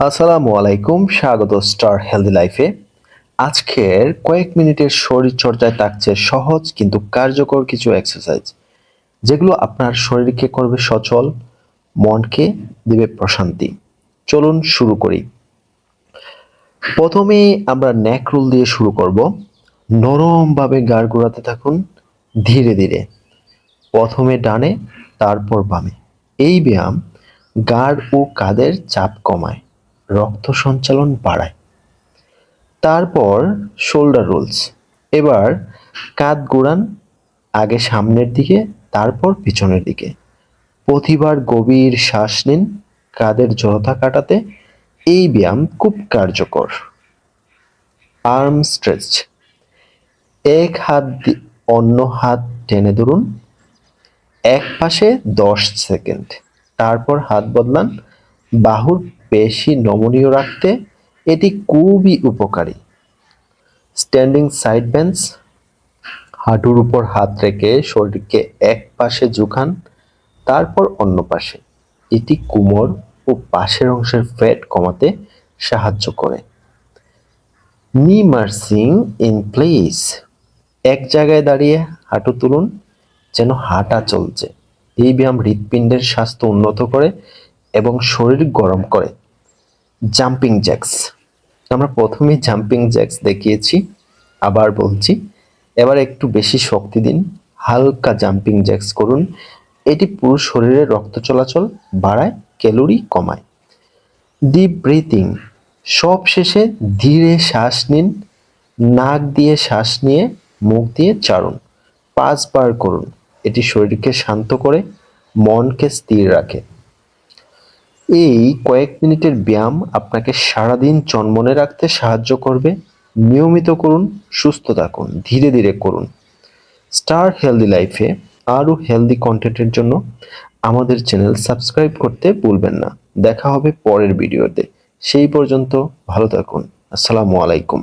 আসসালামু আলাইকুম, স্বাগত স্টার হেলদি লাইফে। আজকের কয়েক মিনিটের শরীর চর্চায় থাকছে সহজ কিন্তু কার্যকর কিছু এক্সারসাইজ যেগুলো আপনার শরীরকে করবে সচল, মনকে দেবে প্রশান্তি। চলুন শুরু করি। প্রথমে আমরা নেক রোল দিয়ে শুরু করব। নরমভাবে গাড় ঘোরাতে থাকুন, ধীরে ধীরে। প্রথমে ডানে, তারপর বামে। এই ব্যায়াম গাড় ও কাদের চাপ কমায়। রক্ত সঞ্চালন বাড়ায়। তারপর শোল্ডার রোলস এবার কাঁধ গোড়ান, আগে সামনের দিকে, তারপর পিছনের দিকে। প্রতিবার গভীর শ্বাস নিন, কাঁধের জড়তা কাটাতে। এই ব্যায়াম খুব কার্যকর। Arm stretch. এক হাত অন্য হাত টেনে ধরুন। এক পাশে দশ সেকেন্ড। তারপর হাত বদলান বাহুর পেশি নমনীয় রাখতে এটি খুবই উপকারী। স্ট্যান্ডিং সাইড বেঞ্চ হাঁটুর উপর হাত রেখে শরীরকে এক পাশে ঝুঁকান, তারপর অন্য পাশে। এটি কোমর ও পাশের অংশের ফ্যাট কমাতে সাহায্য করে। নি মার্সিং ইন প্লেস এক জায়গায় দাঁড়িয়ে হাঁটু তুলুন, যেন হাঁটা চলছে। এই ব্যায়াম হৃৎপিণ্ডের স্বাস্থ্য উন্নত করে এবং শরীর গরম করে। Jumping jacks. আমরা প্রথমে জাম্পিং জ্যাক্স দেখিয়েছি, আবার বলছি। এবার একটু বেশি শক্তি দিন, হালকা জাম্পিং জ্যাক্স করুন। এটি পুরো শরীরে রক্ত চলাচল বাড়ায়, ক্যালোরি কমায়। ডিপ ব্রিথিং সব শেষে ধীরে শ্বাস নিন, নাক দিয়ে শ্বাস নিয়ে মুখ দিয়ে চারুন পাঁচবার করুন। এটি শরীরকে শান্ত করে, মনকে স্থির রাখে। এই কয়েক মিনিটের ব্যায়াম আপনাকে সারাদিন চনমনে রাখতে সাহায্য করবে। নিয়মিত করুন, সুস্থ থাকুন, ধীরে ধীরে করুন। স্টার হেলদি লাইফে আরও হেলদি কন্টেন্টের জন্য আমাদের চ্যানেল সাবস্ক্রাইব করতে ভুলবেন না। দেখা হবে পরের ভিডিওতে। সেই পর্যন্ত ভালো থাকুন। আসসালামু আলাইকুম।